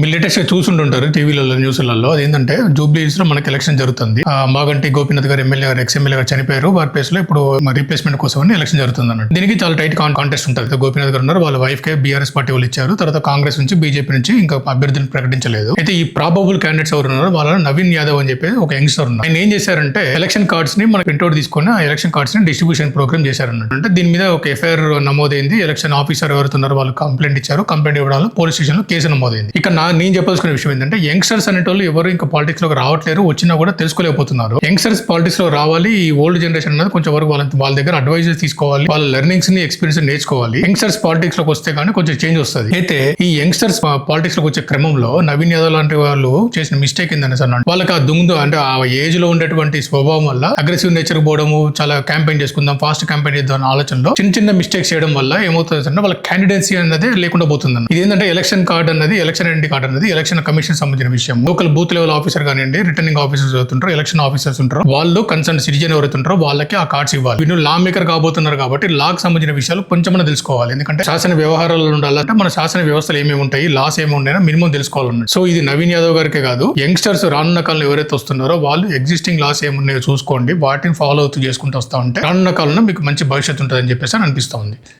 మీరు లేటెస్ట్గా చూసుంటుంటారు టీవీలలో న్యూస్లలో అదేంటంటే జూబ్లీస్లో మనకి ఎలక్షన్ జరుగుతుంది. మాగంటి గోపీనాథ్ గారు ఎమ్మెల్యే గారు ఎక్స్ఎమ్మెల్యే గారు చనిపోయారు. వారి ప్లేస్లో ఇప్పుడు రీప్లేస్మెంట్ కోసం ఎలక్షన్ జరుగుతుంది అన్నట్టు దీనికి చాలా టైట్ కాంటెస్ట్ ఉంటుంది. గోపీనాథ్ గారు ఉన్నారు వాళ్ళ వైఫ్ కే బీఆర్ఎస్ పార్టీ వాళ్ళు ఇచ్చారు. తర్వాత కాంగ్రెస్ నుంచి బీజేపీ నుంచి ఇంకా అభ్యర్థిని ప్రకటించలేదు. అయితే ఈ ప్రాబబుల్ క్యాండిడేట్స్ ఎవరు ఉన్నారు వాళ్ళ నవీన్ యాదవ్ అని చెప్పి ఒక యంగ్స్టర్ ఉన్నారు. ఆయన ఏం చేశారంటే ఎలక్షన్ కార్డ్స్ని మనకి ప్రింట్అవుట్ తీసుకొని ఆ ఎలక్షన్ కార్డ్స్ని డిస్ట్రిబ్యూషన్ ప్రోగ్రామ్ చేశారన్నట్టు అంటే దీని మీద ఒక ఎఫ్ఐఆర్ నమోదైంది. ఎలక్షన్ ఆఫీసర్ ఎవరుతున్నారో వాళ్ళు కంప్లైంట్ ఇచ్చారు. కంప్లైంట్ ఇవ్వడం పోలీస్ స్టేషన్లో కేసు నమోదైంది. ఇక నా నేను చెప్పాల్సిన విషయం ఏంటంటే యంగ్స్టర్స్ అనేటోళ్ళు ఎవరు ఇంకా పాలిటిక్స్లో రావట్లేరు వచ్చినా కూడా తెలుసుకోలేకపోతున్నారు. యంగ్స్టర్స్ పాలిటిక్స్లో రావాలి ఈ ఓల్డ్ జనరేషన్ అనేది కొంచెం వరకు వాళ్ళ వాళ్ళ దగ్గర అడ్వైజెస్ తీసుకోవాలి వాళ్ళ లెర్నింగ్స్ని ఎక్స్పీరియన్స్ నేర్చుకోవాలి. యంగ్స్టర్స్ పాలిటిక్స్లోకి వస్తే కానీ కొంచెం చేంజ్ వస్తుంది. అయితే ఈ యంగ్స్టర్స్ పాలిటిక్స్లోకి వచ్చే క్రమంలో నవీన్ యాదవ్ లాంటి వాళ్ళు చేసిన మిస్టేక్ ఏంటనే అన్నాడు. వాళ్ళకి ఆ దుంగు అంటే ఆ ఏజ్లో ఉండేటువంటి స్వభావం వల్ల అగ్రెసివ్ నేచర్ పోవడము చాలా క్యాంపెయిన్ చేసుకుందాం ఫాస్ట్ క్యాంపెయిన్ చేద్దాం అనే ఆలోచనలో చిన్న చిన్న మిస్టేక్స్ చేయడం వల్ల ఏమవుతుంది అంటే వాళ్ళ క్యాండిడెన్సీ అనేది లేకుండా పోతుంది ఇది ఏంటంటే ఎలక్షన్ కార్డ్ అన్నది ఎలక్షన్ ఐడెంటిటీ కార్డ్ అనేది ఎలక్షన్ కమిషన్ సంబంధించిన విషయం. లోకల్ బూత్ లెవెల్ ఆఫీసర్ కానివ్వండి రిటర్నింగ్ ఆఫీసర్స్ అవుతుంటారు ఎలక్షన్ ఆఫీసర్స్ ఉంటారు. వాళ్ళు కన్సర్న్ సిటిజన్ ఎవరైతే ఉంటారో వాళ్ళకి ఆ కార్డ్స్ ఇవ్వాలి. వీళ్ళు లా మేకర్ కాబోతున్నారు కాబట్టి లాకు సంబంధించిన విషయాలు కొంచెం తెలుసుకోవాలి. ఎందుకంటే శాసన వ్యవహారాలు ఉండాలంటే మన శాసన వ్యవస్థలు ఏమేమి ఉంటాయి లాస్ ఏమి ఉన్నాయో మినిమం తెలుసుకోవాలన్నమాట. సో ఇది నవీన్ యాదవ్ గారికే కాదు యంగ్స్టర్స్ రానున్న కాలంలో ఎవరైతే వస్తున్నారో వాళ్ళు ఎగ్జిస్టింగ్ లాస్ ఏమున్నాయో చూసుకోండి వాటిని ఫాలో అవుతూ చేసుకుంటూ వస్తా ఉంటే రానున్న కాలంలో మీకు మంచి భవిష్యత్తు ఉంటుందని చెప్పేసి అని అనిపిస్తోంది